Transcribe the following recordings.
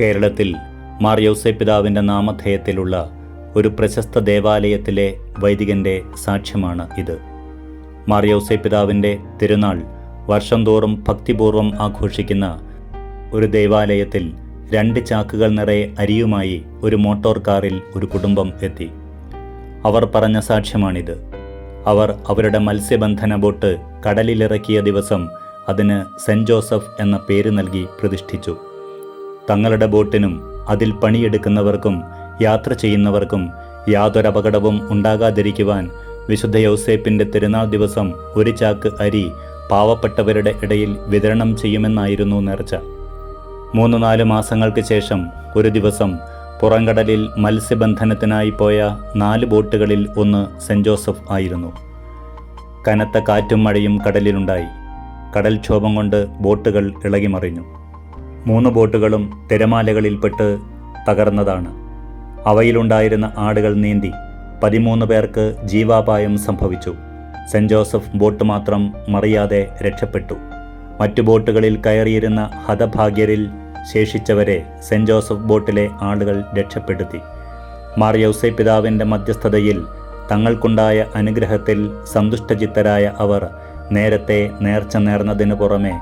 കേരളത്തിൽ മാർ പിതാവിന്റെ നാമധേയത്തിലുള്ള ഒരു പ്രശസ്ത ദേവാലയത്തിലെ വൈദികന്റെ സാക്ഷ്യമാണ് ഇത്. മാർ പിതാവിന്റെ തിരുനാൾ വർഷം തോറും ഭക്തിപൂർവം ആഘോഷിക്കുന്ന ഒരു ദേവാലയത്തിൽ രണ്ട് ചാക്കുകൾ നിറയെ അരിയുമായി ഒരു മോട്ടോർ കാറിൽ ഒരു കുടുംബം എത്തി. അവർ പറഞ്ഞ സാക്ഷ്യമാണിത്. അവർ അവരുടെ മത്സ്യബന്ധന ബോട്ട് കടലിലിറക്കിയ ദിവസം അതിന് സെന്റ് ജോസഫ് എന്ന പേര് നൽകി പ്രതിഷ്ഠിച്ചു. തങ്ങളുടെ ബോട്ടിനും അതിൽ പണിയെടുക്കുന്നവർക്കും യാത്ര ചെയ്യുന്നവർക്കും യാതൊരപകടവും ഉണ്ടാകാതിരിക്കുവാൻ വിശുദ്ധ യൗസേപ്പിന്റെ തിരുനാൾ ദിവസം ഒരു ചാക്ക് അരി പാവപ്പെട്ടവരുടെ ഇടയിൽ വിതരണം ചെയ്യുമെന്നായിരുന്നു നേർച്ച. മൂന്ന് നാല് മാസങ്ങൾക്ക് ശേഷം ഒരു ദിവസം പുറംകടലിൽ മത്സ്യബന്ധനത്തിനായി പോയ നാല് ബോട്ടുകളിൽ ഒന്ന് സെന്റ് ജോസഫ് ആയിരുന്നു. കനത്ത കാറ്റും മഴയും കടലിലുണ്ടായി. കടൽക്ഷോഭം കൊണ്ട് ബോട്ടുകൾ ഇളകിമറിഞ്ഞു. മൂന്ന് ബോട്ടുകളും തിരമാലകളിൽപ്പെട്ട് തകർന്നതാണ്. അവയിലുണ്ടായിരുന്ന ആടുകൾ നീന്തി പതിമൂന്ന് പേർക്ക് ജീവാപായം സംഭവിച്ചു. സെന്റ് ജോസഫ് ബോട്ട് മാത്രം മറിയാതെ രക്ഷപ്പെട്ടു. മറ്റു ബോട്ടുകളിൽ കയറിയിരുന്ന ഹതഭാഗ്യരിൽ ശേഷിച്ചവരെ സെന്റ് ജോസഫ് ബോട്ടിലെ ആളുകൾ രക്ഷപ്പെടുത്തി. മാർ യൗസേ പിതാവിന്റെ മധ്യസ്ഥതയിൽ തങ്ങൾക്കുണ്ടായ അനുഗ്രഹത്തിൽ സന്തുഷ്ടചിത്തരായ അവർ നേരത്തെ നേർച്ച നേർന്നതിനു പുറമെ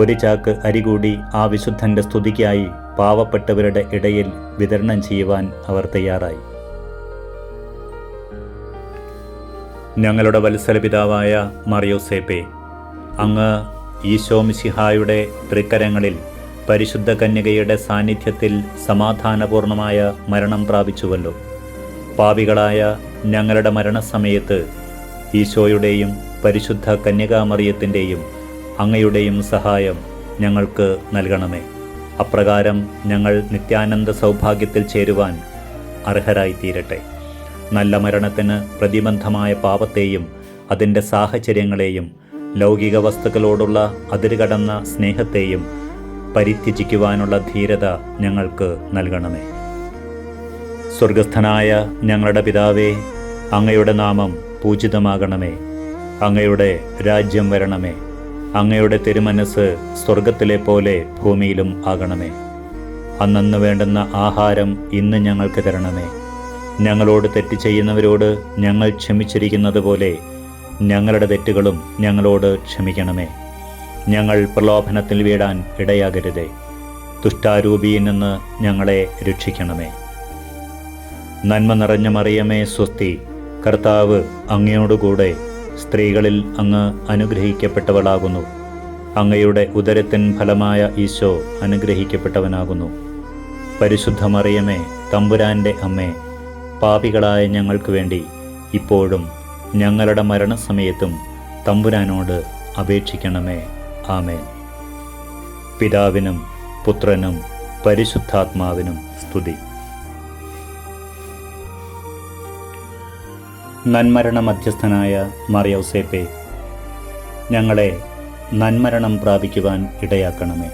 ഒരു ചാക്ക് അരി കൂടി ആ വിശുദ്ധന്റെ സ്തുതിക്കായി പാവപ്പെട്ടവരുടെ ഇടയിൽ വിതരണം ചെയ്യുവാൻ അവർ തയ്യാറായി. ഞങ്ങളുടെ വത്സല പിതാവായ മറിയോസേപ്പെ അങ്ങ് ഈശോ മിശിഹായുടെ തൃക്കരങ്ങളിൽ പരിശുദ്ധ കന്യകയുടെ സാന്നിധ്യത്തിൽ സമാധാനപൂർണമായ മരണം പ്രാപിച്ചുവല്ലോ. പാപികളായ ഞങ്ങളുടെ മരണസമയത്ത് ഈശോയുടെയും പരിശുദ്ധ കന്യകാമറിയത്തിന്റെയും അങ്ങയുടെയും സഹായം ഞങ്ങൾക്ക് നൽകണമേ. അപ്രകാരം ഞങ്ങൾ നിത്യാനന്ദ സൗഭാഗ്യത്തിൽ ചേരുവാൻ അർഹരായിത്തീരട്ടെ. നല്ല മരണത്തിന് പ്രതിബന്ധമായ പാപത്തെയും അതിന്റെ സാഹചര്യങ്ങളെയും ലൗകിക വസ്തുക്കളോടുള്ള അതിരുകടന്ന സ്നേഹത്തെയും പരിത്യജിക്കുവാനുള്ള ധീരത ഞങ്ങൾക്ക് നൽകണമേ. സ്വർഗസ്ഥനായ ഞങ്ങളുടെ പിതാവേ അങ്ങയുടെ നാമം പൂജിതമാകണമേ. അങ്ങയുടെ രാജ്യം വരണമേ. അങ്ങയുടെ തിരുമനസ് സ്വർഗത്തിലെ പോലെ ഭൂമിയിലും ആകണമേ. അന്നന്ന് വേണ്ടുന്ന ആഹാരം ഇന്ന് ഞങ്ങൾക്ക് തരണമേ. ഞങ്ങളോട് തെറ്റ് ചെയ്യുന്നവരോട് ഞങ്ങൾ ക്ഷമിച്ചിരിക്കുന്നത് പോലെ ഞങ്ങളുടെ തെറ്റുകളും ഞങ്ങളോട് ക്ഷമിക്കണമേ. ഞങ്ങൾ പ്രലോഭനത്തിൽ വീടാൻ ഇടയാകരുതേ. ദുഷ്ടാരൂപിയിൽ നിന്ന് ഞങ്ങളെ രക്ഷിക്കണമേ. നന്മ നിറഞ്ഞ മറിയമേ സ്വസ്തി. കർത്താവ് അങ്ങയോടുകൂടെ സ്ത്രീകളിൽ അങ്ങ് അനുഗ്രഹിക്കപ്പെട്ടവളാകുന്നു. അങ്ങയുടെ ഉദരത്തിൻ ഫലമായ ഈശോ അനുഗ്രഹിക്കപ്പെട്ടവനാകുന്നു. പരിശുദ്ധമറിയമേ തമ്പുരാന്റെ അമ്മേ പാപികളായ ഞങ്ങൾക്ക് വേണ്ടി ഇപ്പോഴും ഞങ്ങളുടെ മരണസമയത്തും തമ്പുരാനോട് അപേക്ഷിക്കണമേ. ആമേൻ. പിതാവിനും പുത്രനും പരിശുദ്ധാത്മാവിനും സ്തുതി. നന്മരണ മധ്യസ്ഥനായ മറിയൗസേപ്പെ ഞങ്ങളെ നന്മരണം പ്രാപിക്കുവാൻ ഇടയാക്കണമേ.